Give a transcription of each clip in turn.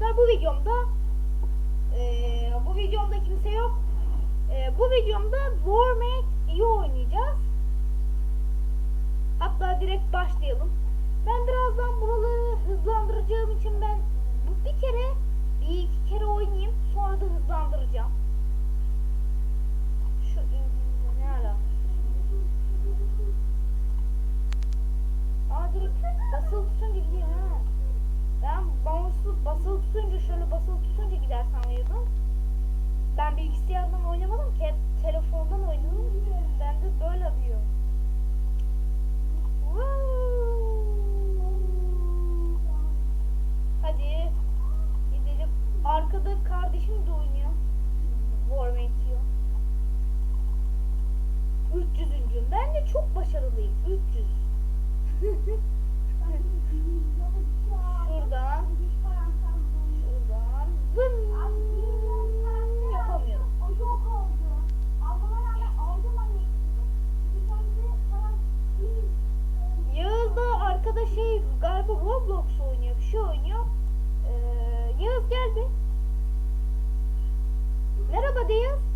arkadaşlar bu videomda e, bu videomda kimse yok. E, bu videomda Warmate iyi oynayacağız. Hatta direkt başlayalım. Ben birazdan buraları hızlandıracağım için ben bir kere bir iki kere oynayayım sonra da hızlandıracağım. dear?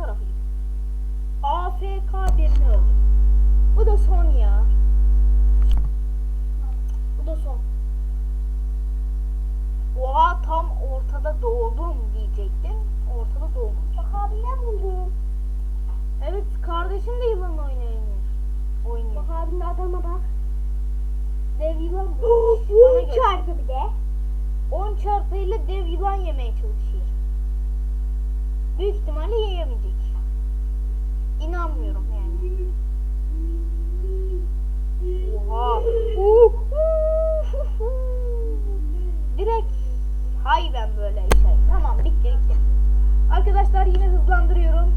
Tarafı, şu tarafı gideyim. AFK birini öldüm. Bu da son ya. Bu da son. Oha tam ortada doğdum diyecektim. Ortada doğmamış. Bak abi ne buldun? Evet kardeşim de yılan oynuyor. Oynuyor. Bak abinin adama bak. Dev yılan bulmuş. 10 çarpı bir de. 10 çarpıyla dev yılan yemeye çalışıyor. Büyük ihtimalle yiyemeyecek. İnanmıyorum yani. Oha. Uh, uh, uh. Direkt hay ben böyle şey. Tamam bitti bitti. Arkadaşlar yine hızlandırıyorum.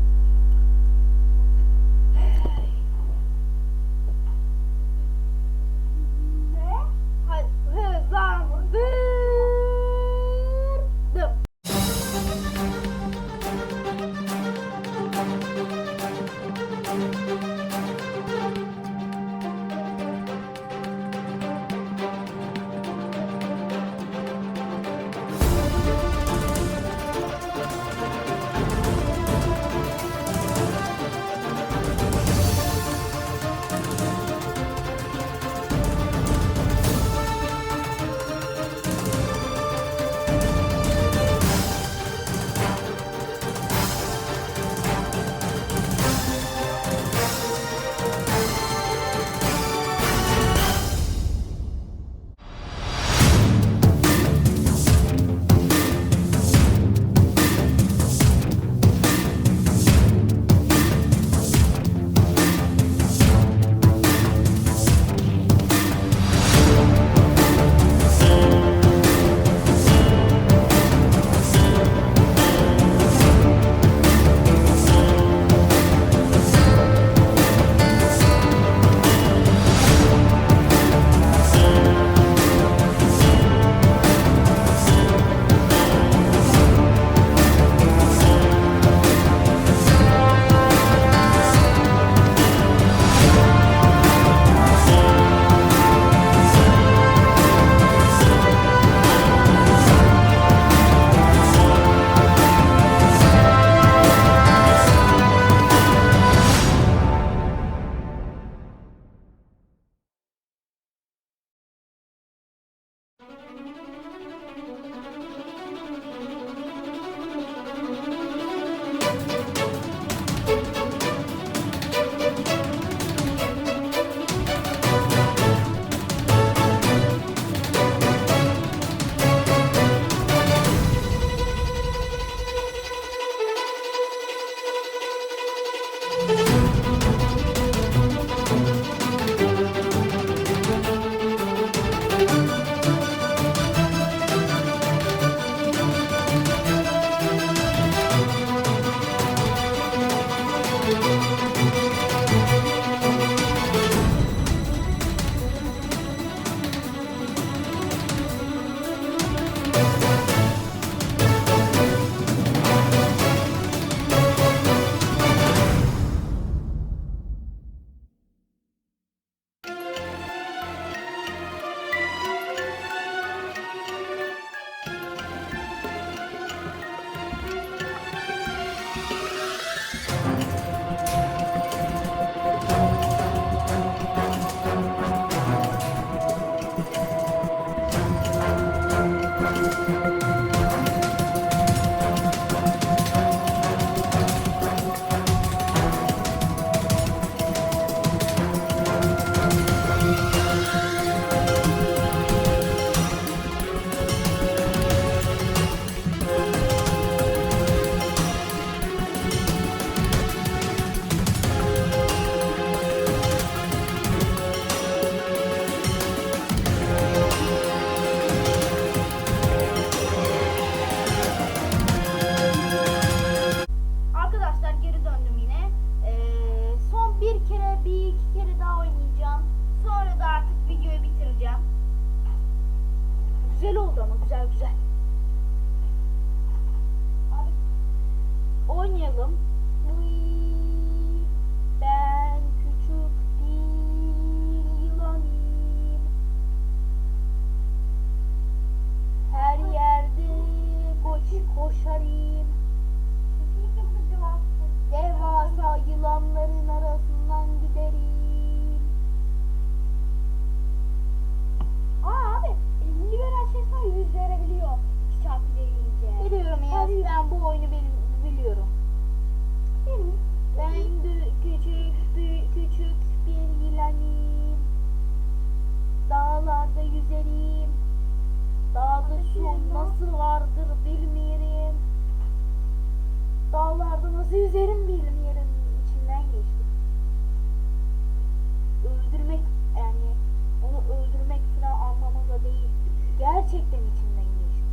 gerçekten içimden geçti.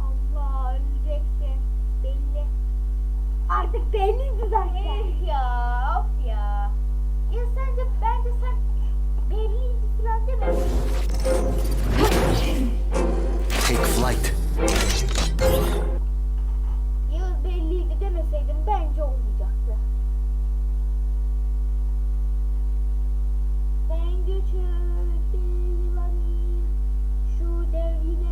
Allah öleceksin. Belli. Artık belliydi zaten. Eh ya of ya. Ya sence bence sen belliydi falan deme. Take flight. Yıl belliydi demeseydim bence olmayacaktı. Ben göçüm. Yeah.